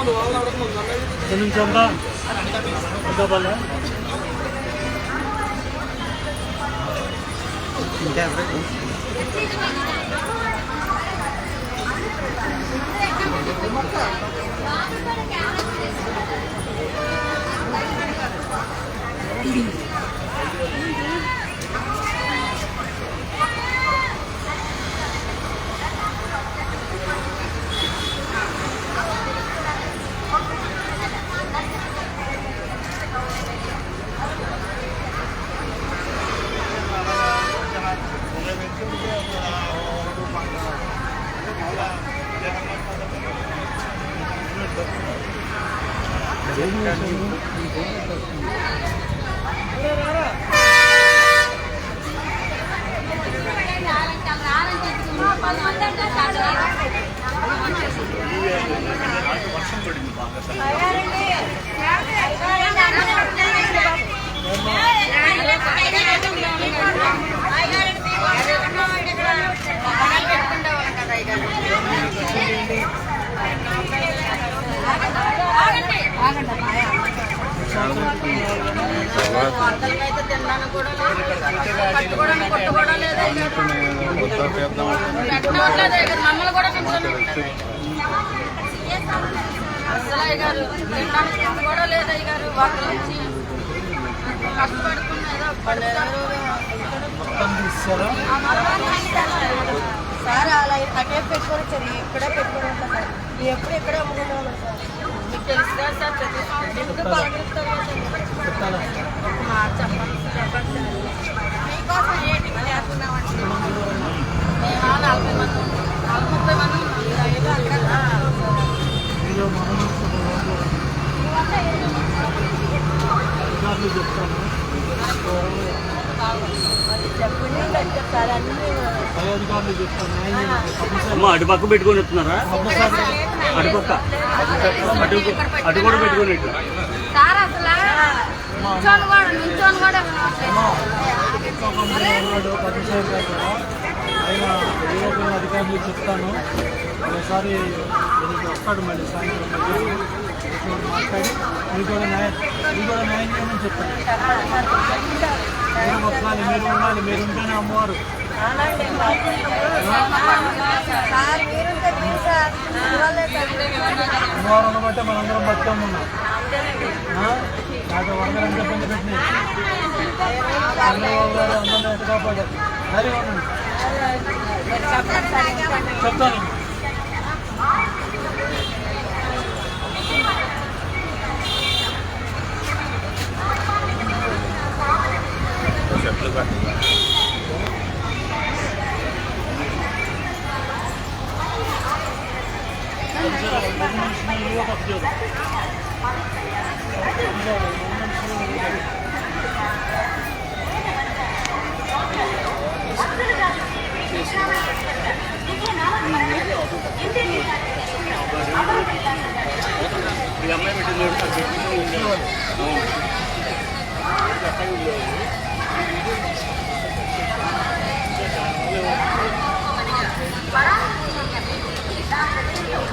ఇక్కడ నుంచి అంతా పెద్దపల్లె అయితే తినడానికి కూడా లేదు కట్టుకోవడానికి కొట్టు కూడా లేదు పెట్టవట్లేదు అయ్యగారు మమ్మల్ని కూడా తింటున్నాం అసలు అయ్యగారు తినడానికి కూడా లేదు అయ్యగారు వాళ్ళు వచ్చి కష్టపడుతున్నా సార్ అలా తగ్గే పెట్టుకొని ఇక్కడే పెట్టుకొని సార్ ఎప్పుడు ఇక్కడే అమ్ముకుంటూ అమ్మ అటు పక్క పెట్టుకొని వస్తున్నారా? అటు పక్క అటు అటు కూడా పెట్టుకొని ఇటు సార్ అసలు నుంచోని కూడా నుంచోని కూడా ఆయన అధికారులు చెప్తాను ఒకసారి వస్తాడు మళ్ళీ సాయంత్రం మాట్లాడి మీకు కూడా న్యాయం మీకు కూడా న్యాయం చేయమని చెప్తాను మీరు వస్తాను మీరు ఉండాలి మీరు ఉంటేనే అమ్మవారు. సార్ మీరుంటే మనందరం బతుకమ్మ ఉన్నాం ఆ? నాకు ఇబ్బంది పెట్టినాయి చంద్రబాబు గారు అందరినీ కాపాడారు సరే ఉండండి చెప్తాను ఈ అమ్మాయి పెట్టింది ఉండేవాళ్ళు.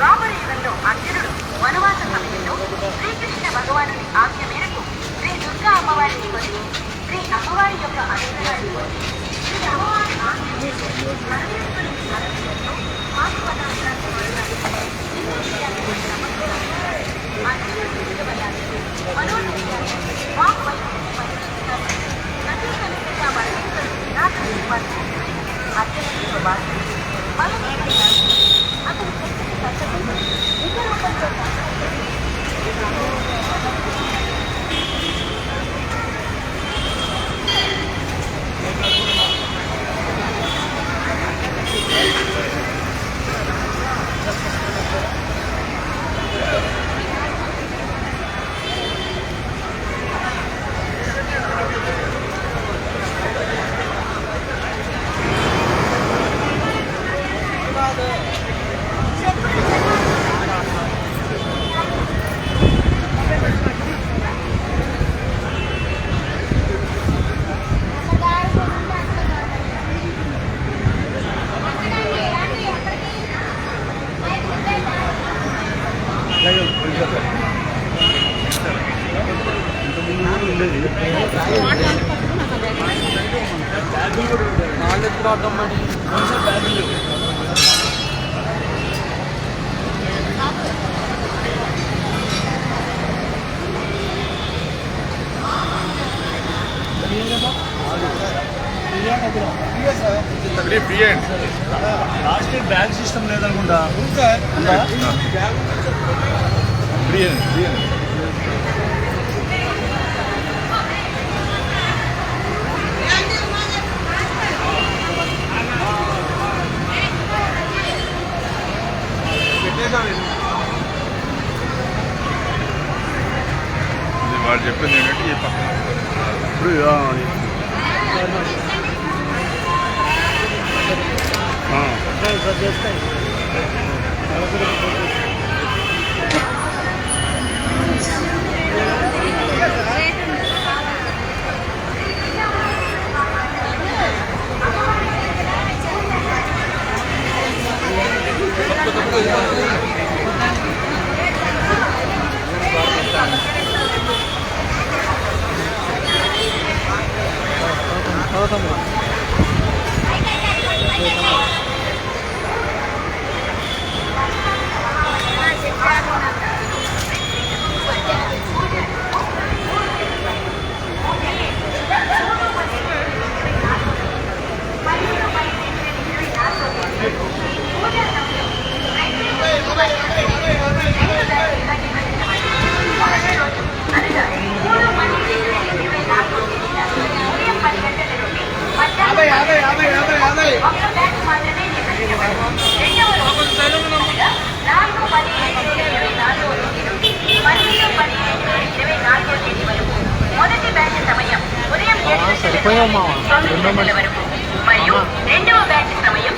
రాబోయే యుగంలో అర్జునుడు వనవాస సమయంలో శ్రీకృష్ణ భగవానుని ఆజ్ఞ మేరకు శ్రీ దుర్గా అమ్మవారిని కొలిచి శ్రీ అమ్మవారి యొక్క అనుగ్రహాన్ని పొంది శ్రీ అమ్మవారి ఆజ్ఞ లాస్ట్ ఇయర్ బ్యాగ్ సిస్టమ్ లేదనుకుంటా ఉందా? వాళ్ళు చెప్పింది ఏంటంటే ఈ పక్కన ఇప్పుడు ఆ, ఆ, సార్ చేస్తాయి సరిపోయావు మామ రెండో మరియు రెండవ బ్యాచ్ సమయం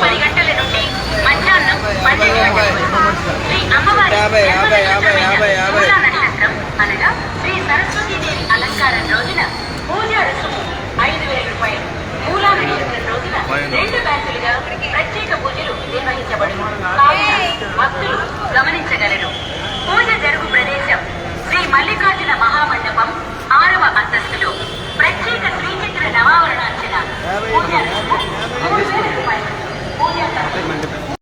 పది గంటల నుండి మధ్యాహ్నం పన్నెండు గంటల శ్రీ అమ్మవారి మూలా నక్షత్రం అనగా శ్రీ సరస్వతి దేవి అలంకారం రోజున పూజా రుసుము ఐదు వేల రూపాయలు. మూలా రోజున రెండు బ్యాచ్లుగా ప్రత్యేక పూజలు నిర్వహించబడును. కావున భక్తులు గమనించారు தேவையில்லை